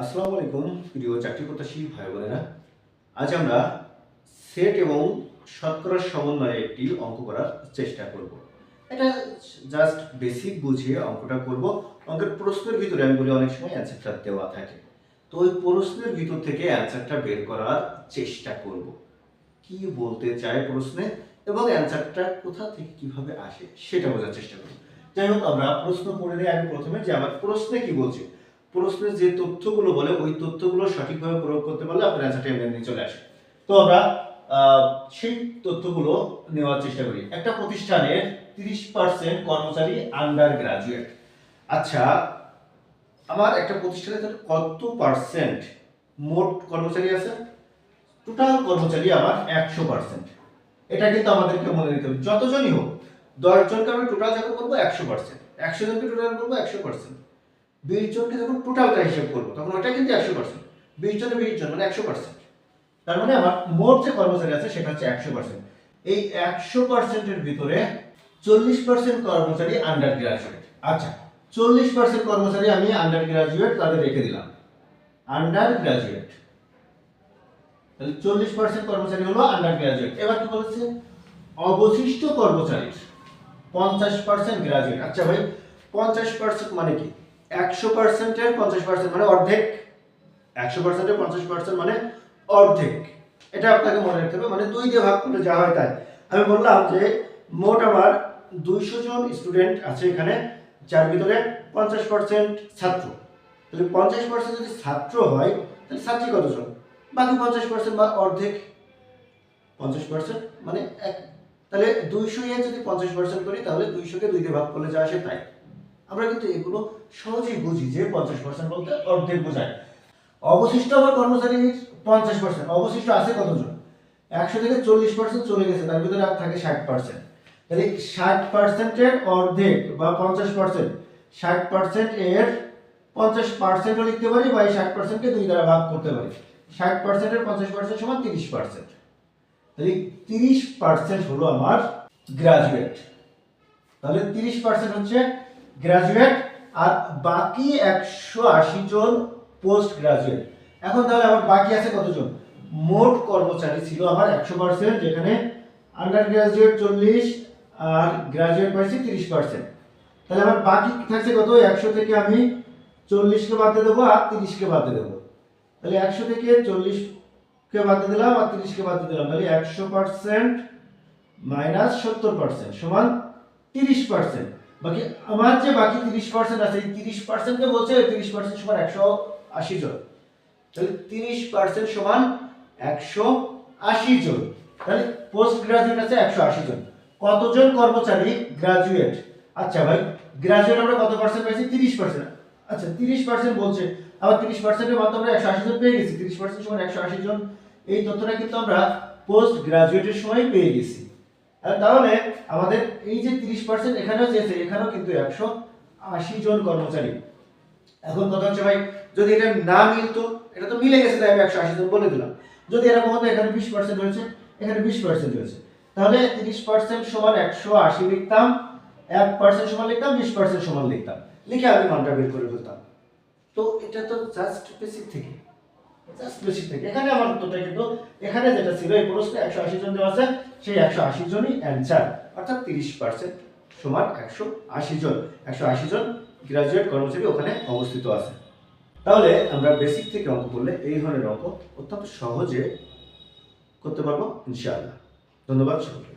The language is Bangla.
আসসালামু আলাইকুম, প্রিয় চাকরি প্রত্যাশী ভাই বোনেরা আজ আমরা সেট এবং শতকরার সমন্বয়ে একটি অঙ্ক করার চেষ্টা করব। এটা জাস্ট বেসিক বুঝিয়ে অঙ্কটা করব। অঙ্কের প্রশ্নের ভিতরে আমি বলি, অনেক সময় অ্যান্সারটা দেওয়া থাকে। তো ওই প্রশ্নের ভিতর থেকে অ্যান্সারটা বের করার চেষ্টা করব। কি বলতে চায় প্রশ্নে এবং অ্যান্সারটা কোথা থেকে কীভাবে আসে সেটা বোঝার চেষ্টা করব। যাই হোক, আমরা প্রশ্ন পড়ে নিই। আমি প্রথমে যে আমার প্রশ্নে কি বলছে প্রশ্নের যে তথ্যগুলো বলে, ওই তথ্যগুলো সঠিকভাবে প্রয়োগ করতে পারলে আপনার অ্যান্সারটা এমনি চলে আসে। তো আমরা সেই তথ্যগুলো নেওয়ার চেষ্টা করি। একটা প্রতিষ্ঠানের তিরিশ পার্সেন্ট কর্মচারী আন্ডার গ্রাজুয়েট আচ্ছা আমার একটা প্রতিষ্ঠানে তাহলে কত পার্সেন্ট মোট কর্মচারী আছে? টোটাল কর্মচারী আমার একশো পার্সেন্ট এটা কিন্তু আমাদেরকে মনে নিতে হবে। যতজনই হোক দশ জনকে আমি টোটাল যখন করব একশো পার্সেন্ট একশো জনকে টোটাল করব একশো পার্সেন্ট বিশ জনকে যখন টোটালটা হিসেব করব, তখন ওটা কিন্তু একশো পার্সেন্ট বিশ জনে বিশ জন মানে একশো পার্সেন্ট তার মানে আমার মোট যে কর্মচারী আছে, সেটা হচ্ছে একশো পার্সেন্ট এই একশো পার্সেন্টের ভিতরে চল্লিশ পার্সেন্ট কর্মচারী আন্ডার গ্রাজুয়েট আচ্ছা চল্লিশ পার্সেন্ট কর্মচারী আমি আন্ডার গ্রাজুয়েট তাদের রেখে দিলাম। আন্ডার গ্রাজুয়েট তাহলে চল্লিশ পার্সেন্ট কর্মচারী হলো আন্ডার গ্রাজুয়েট এবার কি বলেছে? অবশিষ্ট কর্মচারীর পঞ্চাশ পার্সেন্ট গ্রাজুয়েট আচ্ছা ভাই, পঞ্চাশ পার্সেন্ট মানে কি? একশো পার্সেন্টের পঞ্চাশ পার্সেন্ট মানে অর্ধেক। একশো পার্সেন্টের পঞ্চাশ পার্সেন্ট মানে অর্ধেক। এটা আপনাকে মনে রাখতে হবে মানে দুই দিয়ে ভাগ করলে যা হয় তাই। আমি বললাম যে মোট আমার দুইশো জন স্টুডেন্ট আছে এখানে, যার ভিতরে পঞ্চাশ পার্সেন্ট ছাত্র। তাহলে পঞ্চাশ পার্সেন্ট যদি ছাত্র হয়, তাহলে ছাত্রী কতজন? বাকি পঞ্চাশ পার্সেন্ট বা অর্ধেক। পঞ্চাশ পার্সেন্ট মানে এক। তাহলে দুইশো যদি পঞ্চাশ পার্সেন্ট করি, তাহলে দুইশোকে দুই দিয়ে ভাগ করলে যা আসে তাই। আমরা কিন্তু এগুলো সহজেই বুঝি যে পঞ্চাশ পার্সেন্ট বলতে অর্ধেক বোঝায়। অবশিষ্ট আমার কর্মচারীর পঞ্চাশ পার্সেন্ট অবশিষ্ট আছে কতজন? একশো থেকে চল্লিশ পার্সেন্ট চলে গেছে, তার ভিতরে আর থাকে ষাট পার্সেন্ট তাহলে ষাট পার্সেন্টের অর্ধেক বা পঞ্চাশ পার্সেন্ট ষাট পার্সেন্ট এর পঞ্চাশ পার্সেন্টও লিখতে পারি বা এই ষাট পার্সেন্টকে দুই দ্বারা ভাগ করতে পারি। ষাট পার্সেন্টের পঞ্চাশ পার্সেন্ট সমান তিরিশ পার্সেন্ট তাহলে তিরিশ পার্সেন্ট হলো আমার গ্রাজুয়েট তাহলে তিরিশ পার্সেন্ট হচ্ছে গ্রাজুয়েট আর বাকি একশো আশি জন পোস্ট গ্রাজুয়েট এখন তাহলে আমার বাকি আছে কতজন? মোট কর্মচারী ছিল আমার একশো পার্সেন্ট যেখানে আন্ডার গ্রাজুয়েট চল্লিশ আর গ্রাজুয়েট পাইছি তিরিশ পার্সেন্ট তাহলে আমার বাকি থাকছে কত? একশো থেকে আমি চল্লিশকে বাদ দিয়ে দেবো আর তিরিশকে বাদ দিয়ে দেবো। তাহলে একশো থেকে চল্লিশকে বাদ দিয়ে দিলাম আর তিরিশকে বাদ দিয়ে দিলাম। তাহলে একশো পার্সেন্ট মাইনাস সত্তর পার্সেন্ট সমান তিরিশ পার্সেন্ট বাকি আমার যে বাকি তিরিশ পার্সেন্ট আছে, এই তিরিশ পার্সেন্টকে বলছে তিরিশ পার্সেন্ট সমান একশো আশি জন। তাহলে তিরিশ পার্সেন্ট সমান একশো আশি জন। তাহলে পোস্ট গ্রাজুয়েট আছে একশো আশি জন। কতজন কর্মচারী গ্রাজুয়েট আচ্ছা ভাই গ্রাজুয়েট আমরা কত পার্সেন্ট পেয়েছি? তিরিশ পার্সেন্ট আচ্ছা তিরিশ পার্সেন্ট বলছে। আবার তিরিশ পার্সেন্টের মাধ্যমে আমরা একশো আশি জন পেয়ে গেছি। তিরিশ পার্সেন্ট সমান একশো আশি জন। এই তথ্যটা কিন্তু আমরা পোস্ট গ্রাজুয়েটের সময় পেয়ে গেছি। তাহলে আমাদের এই যে তিরিশ পার্সেন্ট এখানেও চেয়েছে এখানেও কিন্তু একশো আশি জন কর্মচারী। এখন কথা হচ্ছে ভাই, যদি এটা না মিলতো, এটা তো মিলে গেছে, তাই আমি একশো আশি জন বলে দিলাম। যদি এরকম হতো, এখানে বিশ পার্সেন্ট রয়েছে, এখানে বিশ পার্সেন্ট রয়েছে। তাহলে তিরিশ পার্সেন্ট সমান একশো আশি লিখতাম, এক পার্সেন্ট সমান লিখতাম, বিশ পার্সেন্ট সমান লিখতাম। লিখে আমি মানটা বের করে ফেলতাম। তো এটা তো জাস্ট বেসিক থেকে। এখানে আমার যেটা ছিল, এই একশো আশি জন আছে, সেই একশো আশি জনই অর্থাৎ তিরিশ পার্সেন্ট সমান একশো আশি জন। একশো আশি জন গ্রাজুয়েট কর্মচারী ওখানে অবস্থিত আছে। তাহলে আমরা বেসিক থেকে অঙ্ক করলে এই ধরনের অঙ্ক অত্যন্ত সহজে করতে পারব, ইনশাআল্লাহ। ধন্যবাদ সকলকে।